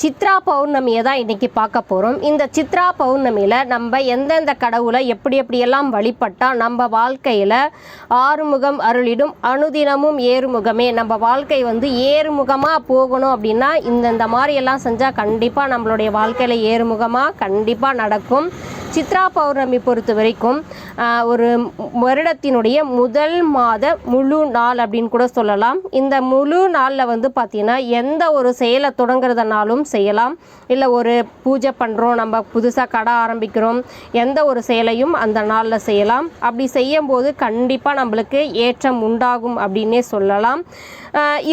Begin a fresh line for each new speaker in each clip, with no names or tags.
சித்ரா பௌர்ணமியை தான் இன்றைக்கி பார்க்க போகிறோம் இந்த சித்ரா பௌர்ணமியில் நம்ம எந்தெந்த கடவுளை எப்படி எப்படியெல்லாம் வழிபட்டால் நம்ம வாழ்க்கையில் ஆறுமுகம் அருளிடும் அனுதினமும் ஏறுமுகமே. நம்ம வாழ்க்கை வந்து ஏறுமுகமாக போகணும் அப்படின்னா இந்தந்த மாதிரியெல்லாம் செஞ்சால் கண்டிப்பாக நம்மளுடைய வாழ்க்கையில் ஏறுமுகமாக கண்டிப்பாக நடக்கும். சித்ரா பௌர்ணமி பொறுத்த வரைக்கும் ஒரு வருடத்தினுடைய முதல் மாத முழு நாள் அப்படின்னு கூட சொல்லலாம். இந்த முழு நாளில் வந்து பார்த்திங்கன்னா எந்த ஒரு செயலை தொடங்குறதுனாலும் செய்யலாம். இல்லை ஒரு பூஜை பண்ணுறோம் நம்ம புதுசாக கடை ஆரம்பிக்கிறோம் எந்த ஒரு செயலையும் அந்த நாளில் செய்யலாம். அப்படி செய்யும்போது கண்டிப்பாக நம்மளுக்கு ஏற்றம் உண்டாகும் அப்படின்னே சொல்லலாம்.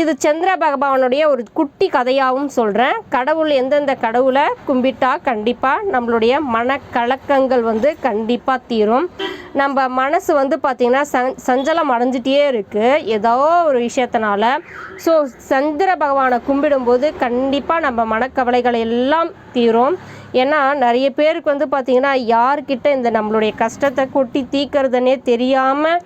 இது சந்திர பகவானுடைய ஒரு குட்டி கதையாகவும் சொல்கிறேன் கடவுள் எந்தெந்த கடவுளை கும்பிட்டா கண்டிப்பாக நம்மளுடைய மனக்கலக்கங்கள் வந்து கண்டிப்பாக தீரும். நம்ம மனசு வந்து பார்த்திங்கன்னா சஞ் சஞ்சலம் அடைஞ்சிட்டே இருக்குது ஏதோ ஒரு விஷயத்தினால. ஸோ சந்திர பகவானை கும்பிடும்போது கண்டிப்பாக நம்ம மனக்கவலைகள் எல்லாம் தீரும். ஏன்னா நிறைய பேருக்கு வந்து பார்த்திங்கன்னா யார்கிட்ட இந்த நம்மளுடைய கஷ்டத்தை கொட்டி தீக்கிறதுனே தெரியாமல்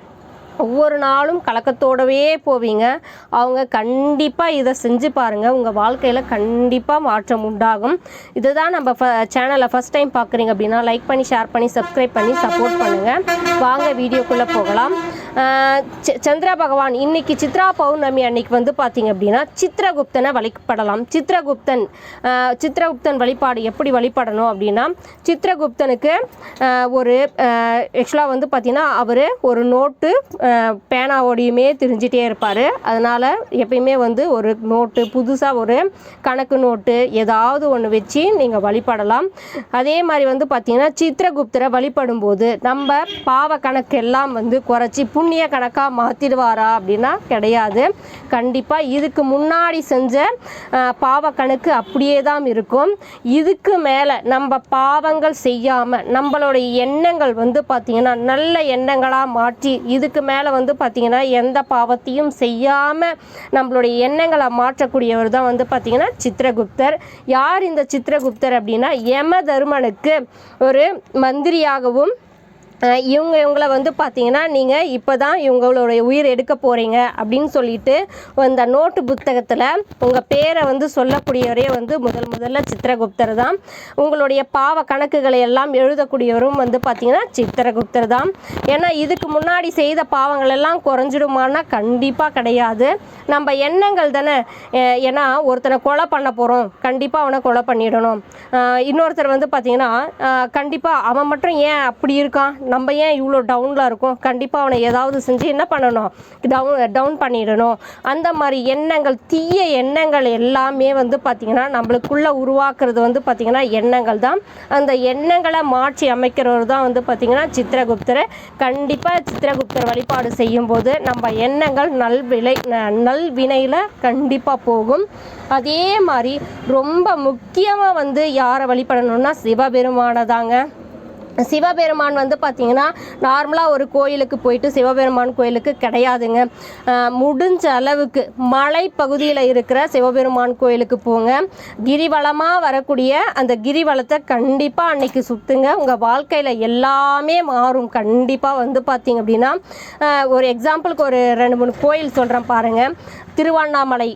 ஒவ்வொரு நாளும் கலக்கத்தோடவே போவீங்க. அவங்க கண்டிப்பாக இதை செஞ்சு பாருங்கள் உங்கள் வாழ்க்கையில் கண்டிப்பாக மாற்றம் உண்டாகும். இதுதான் நம்ம ஃப சேனலை ஃபஸ்ட் டைம் பார்க்குறீங்க அப்படின்னா லைக் பண்ணி ஷேர் பண்ணி சப்ஸ்கிரைப் பண்ணி சப்போர்ட் பண்ணுங்கள் வாங்க வீடியோக்குள்ளே போகலாம். ச- சந்திர பகவான் இன்னைக்கு சித்ரா பௌர்ணமி அன்னைக்கு வந்து பார்த்தீங்க அப்படின்னா சித்திரகுப்தனை வழிபடலாம். சித்திரகுப்தன் சித்ரகுப்தன் சித்திரகுப்தன் வழிபாடு எப்படி வழிபடணும் அப்படின்னா சித்திரகுப்தனுக்கு ஒரு ஆக்சுவலாக வந்து பார்த்தீங்கன்னா அவர் ஒரு நோட்டு பேனாவோடையுமே திரிஞ்சிட்டே இருப்பார். அதனால் எப்பயுமே வந்து ஒரு நோட்டு புதுசாக ஒரு கணக்கு நோட்டு ஏதாவது ஒன்று வச்சு நீங்கள் வழிபடலாம். அதே மாதிரி வந்து பார்த்தீங்கன்னா சித்திரகுப்தரை வழிபடும்போது நம்ம பாவ கணக்கு எல்லாம் வந்து குறைச்சி புண்ணிய கணக்காக மாற்றிடுவாரா அப்படின்னா கிடையாது. கண்டிப்பாக இதுக்கு முன்னாடி செஞ்ச பாவ கணக்கு அப்படியே தான் இருக்கும். இதுக்கு மேலே நம்ம பாவங்கள் செய்யாமல் நம்மளுடைய எண்ணங்கள் வந்து பார்த்திங்கன்னா நல்ல எண்ணங்களாக மாற்றி இதுக்கு மேலே மேலே வந்து பார்த்திங்கன்னா எந்த பாவத்தையும் செய்யாமல் நம்மளுடைய எண்ணங்களை மாற்றக்கூடியவர் தான் வந்து பார்த்திங்கன்னா சித்திரகுப்தர். யார் இந்த சித்திரகுப்தர் அப்படின்னா யம தருமனுக்கு ஒரு மந்திரியாகவும் இவங்க இவங்கள வந்து பார்த்தீங்கன்னா நீங்கள் இப்போ தான் இவங்களுடைய உயிர் எடுக்க போகிறீங்க அப்படின்னு சொல்லிட்டு இந்த நோட்டு புத்தகத்தில் உங்கள் பேரை வந்து சொல்லக்கூடியவரே வந்து முதல் முதல்ல சித்திரகுப்தர் தான். உங்களுடைய பாவ கணக்குகளை எல்லாம் எழுதக்கூடியவரும் வந்து பார்த்தீங்கன்னா சித்திரகுப்தர் தான். ஏன்னா இதுக்கு முன்னாடி செய்த பாவங்கள் எல்லாம் குறைஞ்சிடுமானா கண்டிப்பாக கிடையாது. நம்ம எண்ணங்கள் தானே. ஏன்னா ஒருத்தனை கொலை பண்ண போகிறோம் கண்டிப்பாக அவனை கொலை பண்ணிடணும். இன்னொருத்தர் வந்து பார்த்தீங்கன்னா கண்டிப்பாக அவன் மட்டும் ஏன் அப்படி இருக்கான்? நம்ம ஏன் இவ்வளோ டவுனில் இருக்கோம்? கண்டிப்பாக அவனை ஏதாவது செஞ்சு என்ன பண்ணணும்? டவுன் டவுன் பண்ணிடணும். அந்த மாதிரி எண்ணங்கள் தீய எண்ணங்கள் எல்லாமே வந்து பார்த்திங்கன்னா நம்மளுக்குள்ளே உருவாக்குறது வந்து பார்த்திங்கன்னா எண்ணங்கள் தான். அந்த எண்ணங்களை மாற்றி அமைக்கிறவர் தான் வந்து பார்த்திங்கன்னா சித்திரகுப்தர் கண்டிப்பாக சித்திரகுப்தர் வழிபாடு செய்யும்போது நம்ம எண்ணங்கள் நல்விலை ந- நல்வினையில் கண்டிப்பாக போகும். அதே மாதிரி ரொம்ப முக்கியமாக வந்து யாரை வழிபடணும்னா சிவபெருமானை தாங்க. சிவபெருமான் வந்து பார்த்தீங்கன்னா நார்மலாக ஒரு கோயிலுக்கு போயிட்டு சிவபெருமான் கோயிலுக்கு கிடையாதுங்க. முடிஞ்ச அளவுக்கு மலை பகுதியில் இருக்கிற சிவபெருமான் கோயிலுக்கு போங்க. கிரிவலமாக வரக்கூடிய அந்த கிரிவலத்தை கண்டிப்பாக அன்னைக்கு சுற்றுங்க உங்கள் வாழ்க்கையில் எல்லாமே மாறும். கண்டிப்பாக வந்து பார்த்தீங்க அப்படின்னா ஒரு எக்ஸாம்பிளுக்கு ஒரு ரெண்டு மூணு கோயில் சொல்கிறேன் பாருங்கள் திருவண்ணாமலை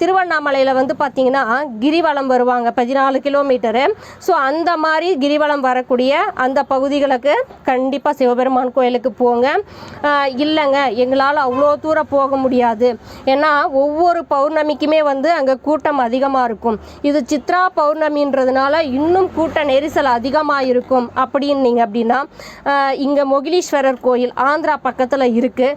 திருவண்ணாமலையில் வந்து பார்த்தீங்கன்னா கிரிவலம் வருவாங்க. பதினாலு கிலோமீட்டரு. ஸோ அந்த மாதிரி கிரிவலம் வரக்கூடிய அந்த பகுதிகளுக்கு கண்டிப்பாக சிவபெருமான் கோயிலுக்கு போங்க. இல்லைங்க எங்களால் அவ்வளோ தூரம் போக முடியாது. ஏன்னா ஒவ்வொரு பௌர்ணமிக்குமே வந்து அங்கே கூட்டம் அதிகமாக இருக்கும். இது சித்ரா பௌர்ணமின்றதுனால இன்னும் கூட்ட நெரிசல் அதிகமாக இருக்கும் அப்படின்னீங்க அப்படின்னா இங்கே மொகிலீஸ்வரர் கோயில் ஆந்திரா பக்கத்தில் இருக்குது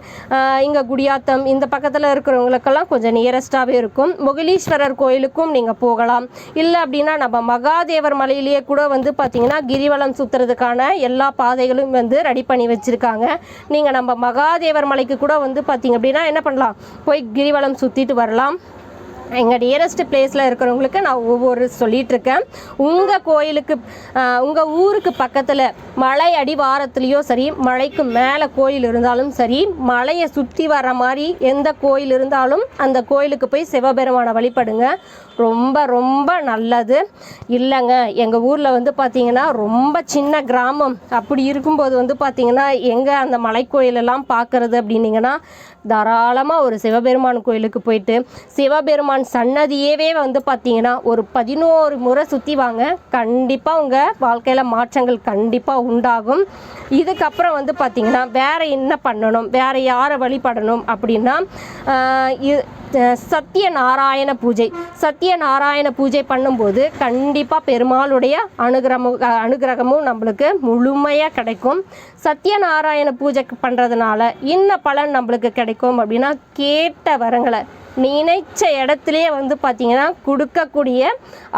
இங்கே குடியாத்தம் இந்த பக்கத்தில் இருக்கிறவங்களுக்கெல்லாம் கொஞ்சம் நியரஸ்டாகவே இருக்கும். மொகிலீஸ்வரர் கோயிலுக்கும் நீங்கள் போகலாம். இல்லை அப்படின்னா நம்ம மகாதேவர் மலையிலேயே கூட வந்து பார்த்தீங்கன்னா கிரிவலம் சுற்றுறதுக்கான எல்லா பாதைகளும் வந்து ரெடி பண்ணி வச்சுருக்காங்க. நீங்கள் நம்ம மகாதேவர் மலைக்கு கூட வந்து பார்த்திங்க அப்படின்னா என்ன பண்ணலாம்? போய் கிரிவலம் சுற்றிட்டு வரலாம். எங்கள் நியரஸ்ட் பிளேஸில் இருக்கிறவங்களுக்கு நான் ஒவ்வொரு சொல்லிகிட்ருக்கேன் உங்கள் கோயிலுக்கு உங்கள் ஊருக்கு பக்கத்தில் மலை அடிவாரத்துலேயோ சரி மலைக்கு மேலே கோயில் இருந்தாலும் சரி மலையை சுற்றி வர மாதிரி எந்த கோயில் இருந்தாலும் அந்த கோயிலுக்கு போய் சிவபெருமானை வழிபடுங்க. ரொம்ப ரொம்ப நல்லது. இல்லைங்க எங்கள் ஊரில் வந்து பார்த்திங்கன்னா ரொம்ப சின்ன கிராமம். அப்படி இருக்கும்போது வந்து பார்த்திங்கன்னா எங்கே அந்த மலைக்கோயிலெல்லாம் பார்க்குறது அப்படின்னீங்கன்னா தாராளமாக ஒரு சிவபெருமான் கோயிலுக்கு போயிட்டு சிவபெருமான் சன்னதியவே வந்து பார்த்திங்கன்னா ஒரு பதினோரு முறை சுற்றி வாங்க. கண்டிப்பாக உங்கள் வாழ்க்கையில் மாற்றங்கள் கண்டிப்பாக உண்டாகும். இதுக்கப்புறம் வந்து பார்த்திங்கன்னா வேறு என்ன பண்ணணும் வேறு யாரை வழிபடணும் அப்படின்னா சத்திய நாராயண பூஜை. சத்திய நாராயண பூஜை பண்ணும்போது கண்டிப்பாக பெருமாளுடைய அனுகிரகமும் அனுகிரகமும் நம்மளுக்கு முழுமையாக கிடைக்கும். சத்யநாராயண பூஜை பண்ணுறதுனால இன்ன பலன் நம்மளுக்கு கிடைக்கும். அப்படின்னா கேட்ட வரங்களை நினைச்ச இடத்துலையே வந்து பார்த்தீங்கன்னா கொடுக்கக்கூடிய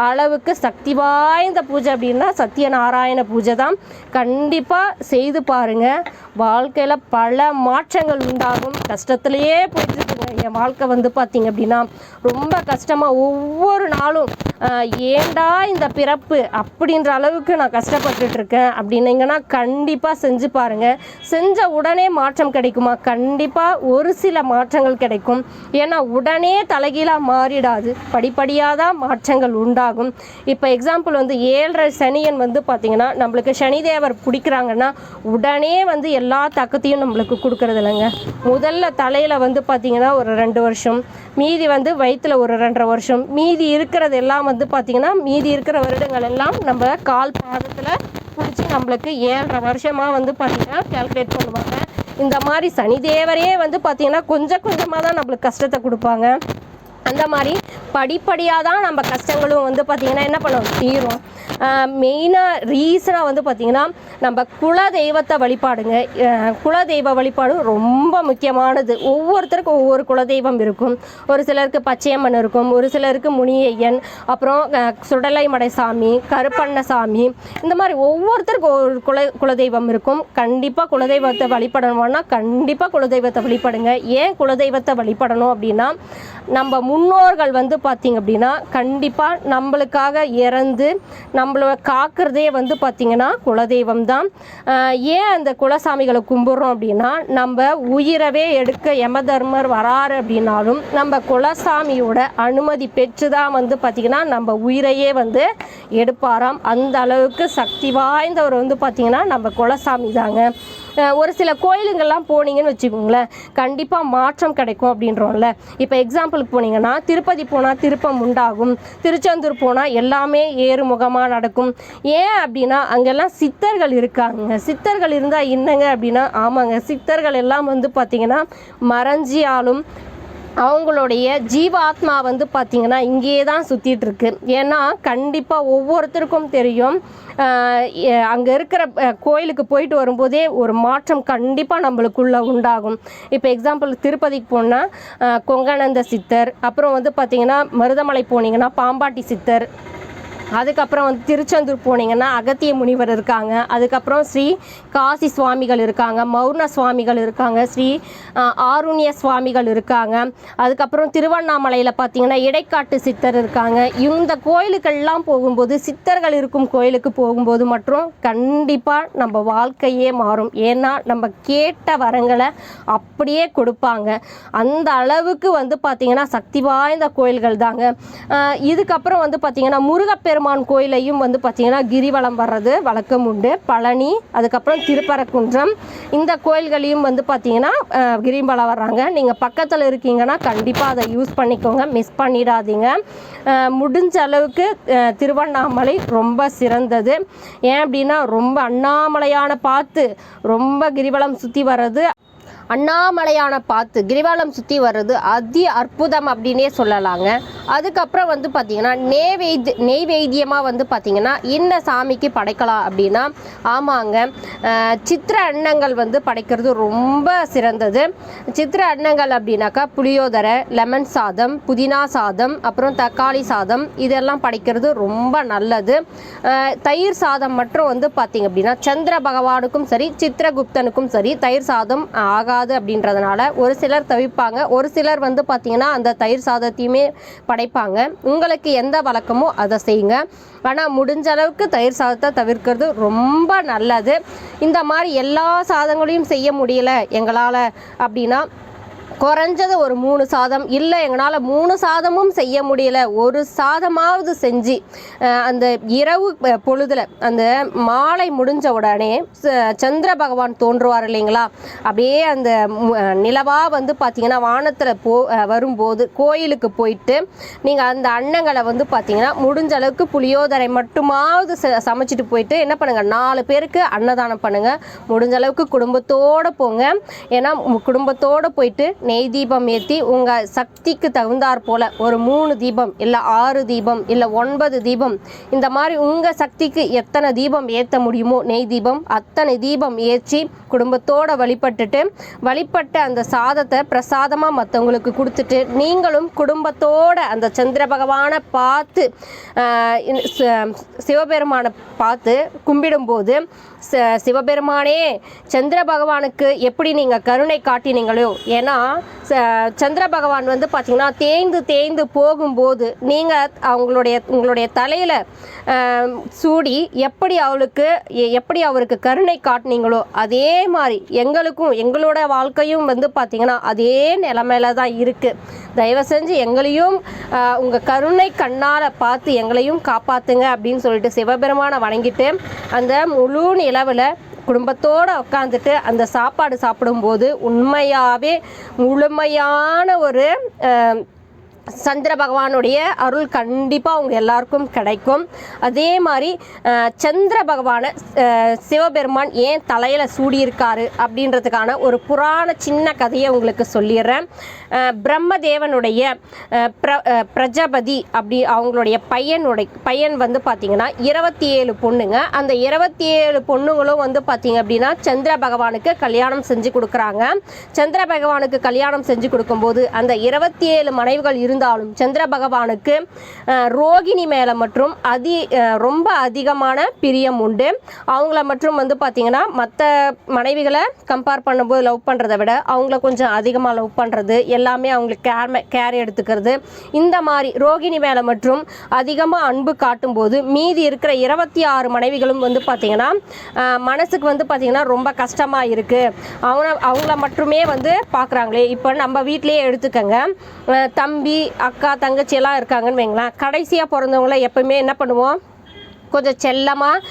அளவுக்கு சக்தி வாய்ந்த பூஜை அப்படின்னா சத்யநாராயண பூஜை தான். கண்டிப்பாக செய்து பாருங்க. வாழ்க்கையில் பல மாற்றங்கள் உண்டாகும். கஷ்டத்துலேயே போயிட்டு என் வாழ்க்கை வந்து பார்த்தீங்க அப்படின்னா ரொம்ப கஷ்டமாக ஒவ்வொரு நாளும் ஏண்டா இந்த பிறப்பு அப்படின்ற அளவுக்கு நான் கஷ்டப்பட்டுட்டு இருக்கேன் அப்படின்னீங்கன்னா கண்டிப்பாக செஞ்சு பாருங்க. செஞ்ச உடனே மாற்றம் கிடைக்குமா? கண்டிப்பாக ஒரு சில மாற்றங்கள் கிடைக்கும். ஏன்னா உடனே தலைகீழாக மாறிடாது. படிப்படியாக தான் மாற்றங்கள் உண்டாகும். இப்போ எக்ஸாம்பிள் வந்து ஏழரை சனியன் வந்து பார்த்திங்கன்னா நம்மளுக்கு சனிதேவர் பிடிக்கிறாங்கன்னா உடனே வந்து எல்லா தக்கத்தையும் நம்மளுக்கு கொடுக்கறது இல்லைங்க முதல்ல தலையில் வந்து பார்த்திங்கன்னா ஒரு ரெண்டு வருஷம். மீதி வந்து வயிற்றில் ஒரு ரெண்டரை வருஷம். மீதி இருக்கிறது எல்லாம் வந்து பார்த்திங்கன்னா மீதி இருக்கிற வருடங்கள் எல்லாம் நம்ம கால் பாதத்தில் பிடிச்சி நம்மளுக்கு ஏழரை வருஷமாக வந்து பார்த்திங்கன்னா கால்குலேட் பண்ணுவாங்க. இந்த மாதிரி சனி தேவரே வந்து பார்த்திங்கன்னா கொஞ்சம் கொஞ்சமாக தான் நம்மளுக்கு கஷ்டத்தை கொடுப்பாங்க. அந்த மாதிரி படிப்படியாக தான் நம்ம கஷ்டங்களும் வந்து பார்த்திங்கன்னா என்ன பண்ணுவோம் தீரும். மெயினாக ரீசனாக வந்து பார்த்திங்கன்னா நம்ம குல தெய்வத்தை வழிபாடுங்க. குல குலதெய்வ வழிபாடு ரொம்ப முக்கியமானது. ஒவ்வொருத்தருக்கும் ஒவ்வொரு குலதெய்வம் இருக்கும். ஒரு சிலருக்கு பச்சையம்மன் இருக்கும். ஒரு சிலருக்கு முனியையன். அப்புறம் சுடலைமடை சாமி கருப்பண்ண சாமி இந்த மாதிரி ஒவ்வொருத்தருக்கும் ஒரு குல குலதெய்வம் இருக்கும். கண்டிப்பாக குலதெய்வத்தை வழிபடணும்னா கண்டிப்பாக குலதெய்வத்தை வழிபடுங்க. ஏன் குலதெய்வத்தை வழிபடணும் அப்படின்னா நம்ம முன்னோர்கள் வந்து பார்த்திங்க அப்படின்னா கண்டிப்பாக நம்மளுக்காக இறந்து நம்மள காக்கிறதே வந்து பார்த்திங்கன்னா குலதெய்வம் தான் ஏன் அந்த குலசாமிகளை கும்பிட்றோம் அப்படின்னா நம்ம உயிரவே எடுக்க யமதர்மர் வராரு அப்படின்னாலும் நம்ம குலசாமியோட அனுமதி பெற்று தான் வந்து பார்த்திங்கன்னா நம்ம உயிரையே வந்து எடுப்பாராம். அந்த அளவுக்கு சக்தி வாய்ந்தவர் வந்து பார்த்திங்கன்னா நம்ம குலசாமி தாங்க ஒரு சில கோயிலுங்கள்லாம் போனீங்கன்னு வச்சுக்கோங்களேன் கண்டிப்பாக மாற்றம் கிடைக்கும் அப்படின்றோம்ல. இப்போ எக்ஸாம்பிளுக்கு போனீங்கன்னா திருப்பதி போனால் திருப்பம் உண்டாகும் திருச்செந்தூர் போனால் எல்லாமே ஏறுமுகமாக நடக்கும். ஏன் அப்படின்னா அங்கெல்லாம் சித்தர்கள் இருக்காங்க. சித்தர்கள் இருந்தால் என்னங்க அப்படின்னா ஆமாங்க சித்தர்கள் எல்லாம் வந்து பார்த்திங்கன்னா மறைஞ்சியாலும் அவங்களுடைய ஜீவாத்மா வந்து பார்த்திங்கன்னா இங்கேயே தான் சுற்றிட்டு இருக்கு. ஏன்னா கண்டிப்பாக ஒவ்வொருத்தருக்கும் தெரியும். அங்கே இருக்கிற கோயிலுக்கு போயிட்டு வரும்போதே ஒரு மாற்றம் கண்டிப்பாக நம்மளுக்குள்ளே உண்டாகும். இப்போ எக்ஸாம்பிள் திருப்பதிக்கு போனால் கொங்கானந்த சித்தர் அப்புறம் வந்து பார்த்திங்கன்னா மருதமலை போனீங்கன்னா பாம்பாட்டி சித்தர் அதுக்கப்புறம் வந்து திருச்செந்தூர் போனீங்கன்னா அகத்திய முனிவர் இருக்காங்க. அதுக்கப்புறம் ஸ்ரீ காசி சுவாமிகள் இருக்காங்க மௌன சுவாமிகள் இருக்காங்க ஸ்ரீ ஆருண்ய சுவாமிகள் இருக்காங்க. அதுக்கப்புறம் திருவண்ணாமலையில் பார்த்தீங்கன்னா இடைக்காட்டு சித்தர் இருக்காங்க. இந்த கோயிலுக்கெல்லாம் போகும்போது சித்தர்கள் இருக்கும் கோயிலுக்கு போகும்போது மற்றும் கண்டிப்பாக நம்ம வாழ்க்கையே மாறும். ஏன்னா நம்ம கேட்ட வரங்களை அப்படியே கொடுப்பாங்க. அந்த அளவுக்கு வந்து பார்த்திங்கன்னா சக்தி வாய்ந்த கோயில்கள் தாங்க. இதுக்கப்புறம் வந்து பார்த்திங்கன்னா முருகப்பெருமான் கோயிலையும் வந்து பார்த்திங்கன்னா கிரிவலம் வர்றது வழக்கம் உண்டு. பழனி அதுக்கப்புறம் திருப்பரக்குன்றம் இந்த கோயில்களையும் வந்து பார்த்திங்கன்னா ஆஹ் கிரிவலம் வர்றாங்க. நீங்கள் பக்கத்தில் இருக்கீங்கன்னா கண்டிப்பாக அதை யூஸ் பண்ணிக்கோங்க. மிஸ் பண்ணிடாதீங்க. முடிஞ்ச அளவுக்கு திருவண்ணாமலை ரொம்ப சிறந்தது. ஏன் அப்படின்னா ரொம்ப அண்ணாமலையான பார்த்து ரொம்ப கிரிவலம் சுற்றி வர்றது அண்ணாமலையான பார்த்து கிரிவலம் சுற்றி வர்றது அதி அற்புதம் அப்படின்னே சொல்லலாங்க. அதுக்கப்புறம் வந்து பார்த்திங்கன்னா நெய்வேத் நெய்வேத்தியமாக வந்து பார்த்திங்கன்னா என்ன சாமிக்கு படைக்கலாம் அப்படின்னா ஆமாங்க சித்திர அன்னங்கள் வந்து படைக்கிறது ரொம்ப சிறந்தது. சித்திர அன்னங்கள் அப்படின்னாக்கா புளியோதரை லெமன் சாதம் புதினா சாதம் அப்புறம் தக்காளி சாதம் இதெல்லாம் படைக்கிறது ரொம்ப நல்லது. தயிர் சாதம் மட்டும் வந்து பார்த்திங்க அப்படின்னா சந்திர பகவானுக்கும் சரி சித்திரகுப்தனுக்கும் சரி தயிர் சாதம் ஆகாது அப்படின்றதுனால ஒரு சிலர் தவிப்பாங்க. ஒரு சிலர் வந்து பார்த்திங்கன்னா அந்த தயிர் சாதத்தையுமே படைப்பாங்க. உங்களுக்கு எந்த வழக்கமோ அதை செய்யுங்க. ஆனால் முடிஞ்ச அளவுக்கு தயிர் சாதத்தை தவிர்க்கிறது ரொம்ப நல்லது. இந்த மாதிரி எல்லா சாதங்களையும் செய்ய முடியல எங்களால் அப்படின்னா குறைஞ்சது ஒரு மூணு சாதம். இல்லை எங்களால் மூணு சாதமும் செய்ய முடியல. ஒரு சாதமாவது செஞ்சு அந்த இரவு பொழுதில் அந்த மாலை முடிஞ்ச உடனே ச- சந்திர பகவான் தோன்றுவார் இல்லைங்களா? அப்படியே அந்த நிலவாக வந்து பார்த்தீங்கன்னா வானத்தில் போ வரும்போது கோயிலுக்கு போயிட்டு நீங்கள் அந்த அன்னங்களை வந்து பார்த்தீங்கன்னா முடிஞ்ச அளவுக்கு புளியோதரை மட்டுமாவது ச- சமைச்சிட்டு போயிட்டு என்ன பண்ணுங்கள் நாலு பேருக்கு அன்னதானம் பண்ணுங்கள் முடிஞ்ச அளவுக்கு குடும்பத்தோடு போங்க. ஏன்னா குடும்பத்தோடு போயிட்டு நெய் தீபம் ஏற்றி உங்கள் சக்திக்கு தகுந்தாற் போல் ஒரு மூணு தீபம் இல்லை ஆறு தீபம் இல்லை ஒன்பது தீபம் இந்த மாதிரி உங்கள் சக்திக்கு எத்தனை தீபம் ஏற்ற முடியுமோ நெய் தீபம் அத்தனை தீபம் ஏற்றி குடும்பத்தோடு வழிபட்டுட்டு வழிபட்ட அந்த சாதத்தை பிரசாதமாக மற்றவங்களுக்கு கொடுத்துட்டு நீங்களும் குடும்பத்தோட அந்த சந்திர பகவானை பார்த்து சிவபெருமானை பார்த்து கும்பிடும்போது ச- சிவபெருமானே சந்திர பகவானுக்கு எப்படி நீங்கள் கருணை காட்டினீங்களோ ஏன்னா சந்திர பகவான் வந்து பார்த்தீங்கன்னா தேய்ந்து தேய்ந்து போகும்போது நீங்கள் அவங்களுடைய உங்களுடைய தலையில் சூடி எப்படி அவளுக்கு எ- எப்படி அவருக்கு கருணை காட்டினீங்களோ அதே மாதிரி எங்களுக்கும் எங்களோட வாழ்க்கையும் வந்து பார்த்தீங்கன்னா அதே நிலமையில தான் இருக்குது தயவு செஞ்சு எங்களையும் உங்கள் கருணை கண்ணால் பார்த்து எங்களையும் காப்பாற்றுங்க அப்படின்னு சொல்லிட்டு சிவபெருமானை வணங்கிட்டு அந்த முழு நிலவில் குடும்பத்தோடு உட்காந்துட்டு அந்த சாப்பாடு சாப்பிடும்போது உண்மையாகவே முழுமையான ஒரு சந்திர பகவானுடைய அருள் கண்டிப்பாக அவங்க எல்லாருக்கும் கிடைக்கும். அதே மாதிரி சந்திர பகவானை சிவபெருமான் ஏன் தலையில் சூடியிருக்காரு அப்படின்றதுக்கான ஒரு புராண சின்ன கதையை உங்களுக்கு சொல்லிடுறேன். பிரம்மதேவனுடைய பிர பிரஜபதி அப்படி அவங்களுடைய பையனுடைய பையன் வந்து பார்த்திங்கன்னா இருபத்தி ஏழு பொண்ணுங்க. அந்த இருபத்தி ஏழு பொண்ணுங்களும் வந்து பார்த்திங்க அப்படின்னா சந்திர பகவானுக்கு கல்யாணம் செஞ்சு கொடுக்குறாங்க. சந்திர பகவானுக்கு கல்யாணம் செஞ்சு கொடுக்கும்போது அந்த இருபத்தி ஏழு மனைவிகள் இருந்தாலும் சந்திர பகவானுக்கு ரோகிணி மேலே மற்றும் அதி ரொம்ப அதிகமான பிரியம் உண்டு. அவங்கள மற்றும் வந்து பார்த்திங்கன்னா மற்ற மனைவிகளை கம்பேர் பண்ணும்போது லவ் பண்ணுறதை விட அவங்கள கொஞ்சம் அதிகமாக லவ் பண்ணுறது எல்லாமே அவங்களுக்கு கேர் கேர் எடுத்துக்கிறது. இந்த மாதிரி ரோகிணி மேலே மற்றும் அதிகமாக அன்பு காட்டும்போது மீதி இருக்கிற இருபத்தி ஆறு மனைவிகளும் வந்து பார்த்திங்கன்னா மனசுக்கு வந்து பார்த்திங்கன்னா ரொம்ப கஷ்டமாக இருக்குது அவங்க அவங்கள மட்டுமே வந்து பார்க்குறாங்களே இப்போ நம்ம வீட்டிலேயே எடுத்துக்கங்க. தம்பி அக்கா தங்கச்சி எல்லாம் இருக்காங்கன்னு வைங்களேன். கடைசியாக பிறந்தவங்கள எப்பவுமே என்ன பண்ணுவோம்? கொஞ்சம் செல்லமாக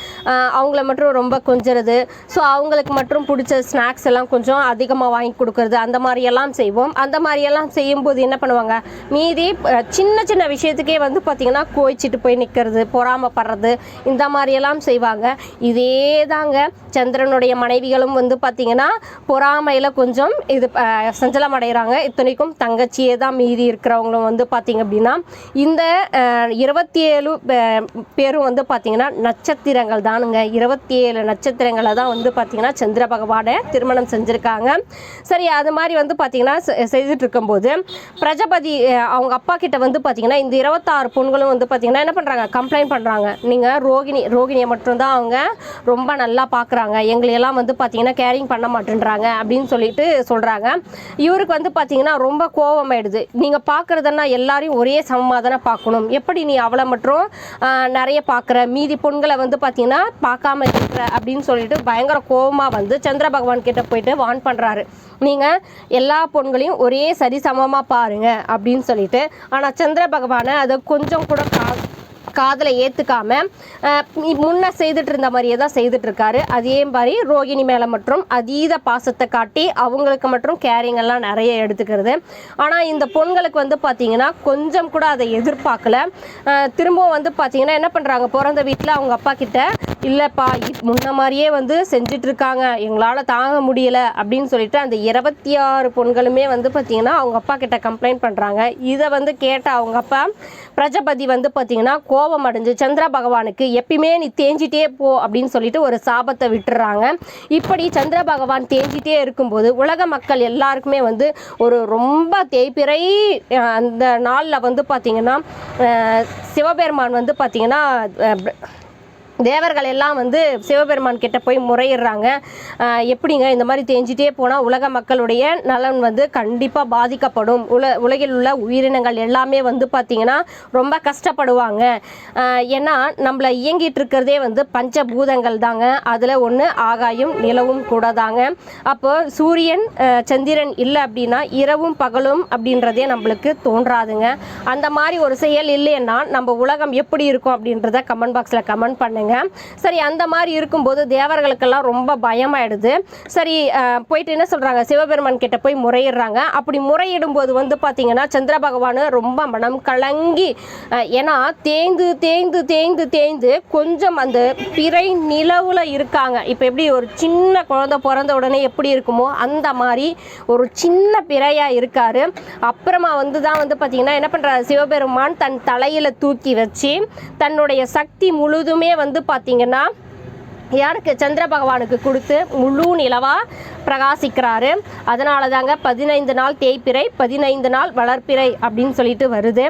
அவங்கள மட்டும் ரொம்ப கொஞ்சிறது. ஸோ அவங்களுக்கு மட்டும் பிடிச்ச ஸ்நாக்ஸ் எல்லாம் கொஞ்சம் அதிகமாக வாங்கி கொடுக்குறது. அந்த மாதிரியெல்லாம் செய்வோம். அந்த மாதிரியெல்லாம் செய்யும்போது என்ன பண்ணுவாங்க? மீதி சின்ன சின்ன விஷயத்துக்கே வந்து பார்த்திங்கன்னா கோயிச்சிட்டு போய் நிற்கிறது பொறாமப்படுறது இந்த மாதிரியெல்லாம் செய்வாங்க. இதே தாங்க சந்திரனுடைய மனைவிகளும் வந்து பார்த்திங்கன்னா பொறாமையில் கொஞ்சம் இது சஞ்சலம் அடைகிறாங்க இத்தனைக்கும் தங்கச்சியே தான் மீதி இருக்கிறவங்களும் வந்து பார்த்திங்க அப்படின்னா இந்த இருபத்தி ஏழு பேரும் வந்து பார்த்திங்கன்னா நட்சத்திரங்கள் தானுங்க. இருபத்தி ஏழு நட்சத்திரங்களை தான் வந்து பார்த்தீங்கன்னா சந்திர பகவானை திருமணம் செஞ்சுருக்காங்க. சரி அது மாதிரி வந்து பார்த்தீங்கன்னா செ- செய்துட்டு இருக்கும்போது பிரஜபதி அவங்க அப்பா கிட்ட வந்து பார்த்தீங்கன்னா இந்த இருபத்தாறு பொண்களும் வந்து பார்த்தீங்கன்னா என்ன பண்ணுறாங்க கம்ப்ளைண்ட் பண்ணுறாங்க நீங்கள் ரோகிணி ரோகிணியை மட்டும்தான் அவங்க ரொம்ப நல்லா பார்க்குறாங்க. எங்களையெல்லாம் வந்து பார்த்தீங்கன்னா கேரிங் பண்ண மாட்டேன்றாங்க அப்படின்னு சொல்லிட்டு சொல்கிறாங்க இவருக்கு வந்து பார்த்தீங்கன்னா ரொம்ப கோபமாயிடுது. நீங்கள் பார்க்குறதுன்னா எல்லாரையும் ஒரே சமமாக தானே பார்க்கணும். எப்படி நீ அவளை மட்டும் நிறைய பார்க்குற? மீதி பொண்களை வந்து பார்த்திங்கன்னா பார்க்காம இருக்கிற அப்படின்னு சொல்லிட்டு பயங்கர கோபமாக வந்து சந்திர பகவான் கிட்ட போயிட்டு வான் பண்ணுறாரு நீங்கள் எல்லா பொண்களையும் ஒரே சரி சமமாக பாருங்க அப்படின்னு சொல்லிட்டு. ஆனால் சந்திர பகவானை அதை கொஞ்சம் கூட கா காதலை ஏற்றுக்காம முன்ன செய்துட்டு இருந்த மாதிரியே தான் செய்துட்டு இருக்காரு அதே மாதிரி ரோகிணி மேலே மற்றும் அதீத பாசத்தை காட்டி அவங்களுக்கு மற்றும் கேரிங் எல்லாம் நிறைய எடுத்துக்கிறது. ஆனால் இந்த பொண்களுக்கு வந்து பார்த்தீங்கன்னா கொஞ்சம் கூட அதை எதிர்பார்க்கல. திரும்பவும் வந்து பார்த்தீங்கன்னா என்ன பண்ணுறாங்க பிறந்த வீட்டில் அவங்க அப்பா கிட்ட இல்லைப்பா இப்- முன்ன மாதிரியே வந்து செஞ்சிட்ருக்காங்க. எங்களால் தாங்க முடியலை அப்படின்னு சொல்லிட்டு அந்த இருபத்தி ஆறு பொண்களுமே வந்து பார்த்திங்கன்னா அவங்க அப்பா கிட்ட கம்ப்ளைண்ட் பண்ணுறாங்க இதை வந்து கேட்ட அவங்க அப்பா பிரஜபதி வந்து பார்த்தீங்கன்னா கோபம் அடைஞ்சு சந்திர பகவானுக்கு எப்பயுமே நீ தேஞ்சிட்டே போ அப்படின்னு சொல்லிட்டு ஒரு சாபத்தை விட்டுறாங்க. இப்படி சந்திர பகவான் தேஞ்சிட்டே இருக்கும்போது உலக மக்கள் எல்லாருக்குமே வந்து ஒரு ரொம்ப தேய்பிறை அந்த நாளில் வந்து பார்த்திங்கன்னா சிவபெருமான் வந்து பார்த்திங்கன்னா தேவர்கள் எல்லாம் வந்து சிவபெருமான் கிட்ட போய் முறையிடுறாங்க. எப்படிங்க இந்த மாதிரி தேஞ்சிட்டே போனால் உலக மக்களுடைய நலன் வந்து கண்டிப்பாக பாதிக்கப்படும். உல உலகில் உள்ள உயிரினங்கள் எல்லாமே வந்து பார்த்திங்கன்னா ரொம்ப கஷ்டப்படுவாங்க. ஏன்னா நம்மளை இயங்கிட்டு இருக்கிறதே வந்து பஞ்சபூதங்கள் தாங்க. அதில் ஒன்று ஆகாயம் நிலவும் கூட தாங்க. அப்போ சூரியன் சந்திரன் இல்லை அப்படின்னா இரவும் பகலும் அப்படின்றதே நம்மளுக்கு தோன்றாதுங்க. அந்த மாதிரி ஒரு செயல் இல்லைன்னா நம்ம உலகம் எப்படி இருக்கும் அப்படின்றத கமெண்ட் பாக்ஸில் கமெண்ட் பண்ணுங்க சரி அந்த மாதிரி இருக்கும்போது தேவர்களுக்கெல்லாம் ரொம்ப பயமாயிடுது. சரி போயிட்டு என்ன சொல்கிறாங்க சிவபெருமான் கிட்ட போய் முறையிடுறாங்க. அப்படி முறையிடும் போது வந்து பார்த்தீங்கன்னா சந்திர பகவான் ரொம்ப மனம் கலங்கி ஏன்னா தேய்ந்து தேய்ந்து தேய்ந்து தேய்ந்து கொஞ்சம் அந்த பிறை நிலவில் இருக்காங்க. இப்போ எப்படி ஒரு சின்ன குழந்தை பிறந்த உடனே எப்படி இருக்குமோ அந்த மாதிரி ஒரு சின்ன பிறையாக இருக்கார். அப்புறமா வந்து தான் வந்து பார்த்தீங்கன்னா என்ன பண்ணுறாரு சிவபெருமான் தன் தலையில் தூக்கி வச்சு தன்னுடைய சக்தி முழுதுமே வந்து பார்த்தீங்கன்னா யாருக்கு? சந்திர பகவானுக்கு கொடுத்து முழு நிலவா பிரகாசிக்கிறாரு. அதனால தாங்க பதினைந்து நாள் தேய்பிறை பதினைந்து நாள் வளர்ப்பிறை அப்படின்னு சொல்லிட்டு வருது.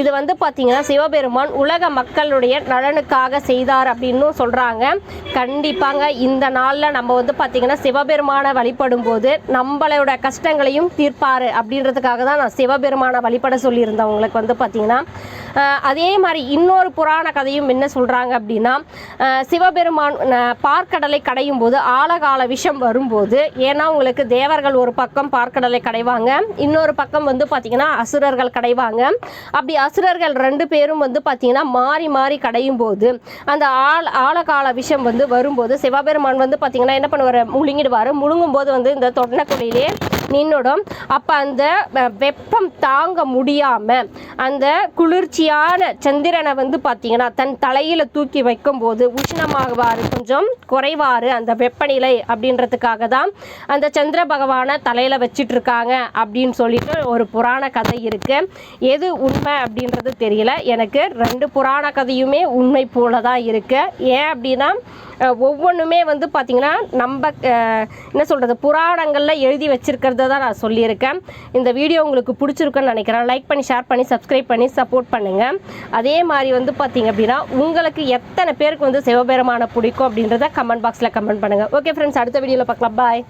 இது வந்து பார்த்தீங்கன்னா சிவபெருமான் உலக மக்களுடைய நலனுக்காக செய்தார் அப்படின்னு சொல்கிறாங்க கண்டிப்பாங்க இந்த நாளில் நம்ம வந்து பார்த்தீங்கன்னா சிவபெருமானை வழிபடும் போது நம்மளோட கஷ்டங்களையும் தீர்ப்பார் அப்படின்றதுக்காக தான் நான் சிவபெருமானை வழிபட சொல்லியிருந்தேன் உங்களுக்கு வந்து பார்த்தீங்கன்னா அதே மாதிரி இன்னொரு புராண கதையும் என்ன சொல்கிறாங்க அப்படின்னா சிவபெருமான் பார்க்கடலை கடையும் போது ஆழகால விஷம் வரும்போது ஏன்னா உங்களுக்கு தேவர்கள் ஒரு பக்கம் பார்க்கடலை கடைவாங்க இன்னொரு பக்கம் வந்து பார்த்தீங்கன்னா அசுரர்கள் கடைவாங்க. அப்படி அசுரர்கள் ரெண்டு பேரும் வந்து பார்த்தீங்கன்னா மாறி மாறி கடையும் போது அந்த ஆள் ஆழகால விஷயம் வந்து வரும்போது சிவபெருமான் வந்து பார்த்தீங்கன்னா என்ன பண்ணுவார்? முழுங்கிடுவார். முழுங்கும் போது வந்து இந்த தொண்டக்குடியிலே நின்னுடும். அப்போ அந்த வெ- வெப்பம் தாங்க முடியாமல் அந்த குளிர்ச்சியான சந்திரனை வந்து பார்த்தீங்கன்னா தன் தலையில் தூக்கி வைக்கும்போது உஷ்ணமாகுவார் கொஞ்சம் குறைவார் அந்த வெப்பநிலை அப்படின்றதுக்காக தான் அந்த சந்திர பகவானை தலையில் வச்சிட்ருக்காங்க அப்படின்னு சொல்லிட்டு ஒரு புராண கதை இருக்குது எது உண்மை அப்படின்றது தெரியல. எனக்கு ரெண்டு புராண கதையுமே உண்மை போல தான் இருக்குது ஏன் அப்படின்னா ஒவ்வொன்றுமே வந்து பார்த்திங்கன்னா நம்ம என்ன சொல்கிறது புராணங்களில் எழுதி வச்சுருக்கிறத தான் நான் சொல்லியிருக்கேன். இந்த வீடியோ உங்களுக்கு பிடிச்சிருக்குன்னு நினைக்கிறேன். லைக் பண்ணி ஷேர் பண்ணி சப்ஸ்கிரைப் பண்ணி சப்போர்ட் பண்ணுங்கள் அதே மாதிரி வந்து பார்த்திங்க அப்படின்னா உங்களுக்கு எத்தனை பேருக்கு வந்து சிவபெருமானை பிடிக்கும் அப்படின்றத கமெண்ட் பாக்ஸில் கமெண்ட் பண்ணுங்கள் ஓகே ஃப்ரெண்ட்ஸ் அடுத்த வீடியோவில் பார்க்கலாம். பாய்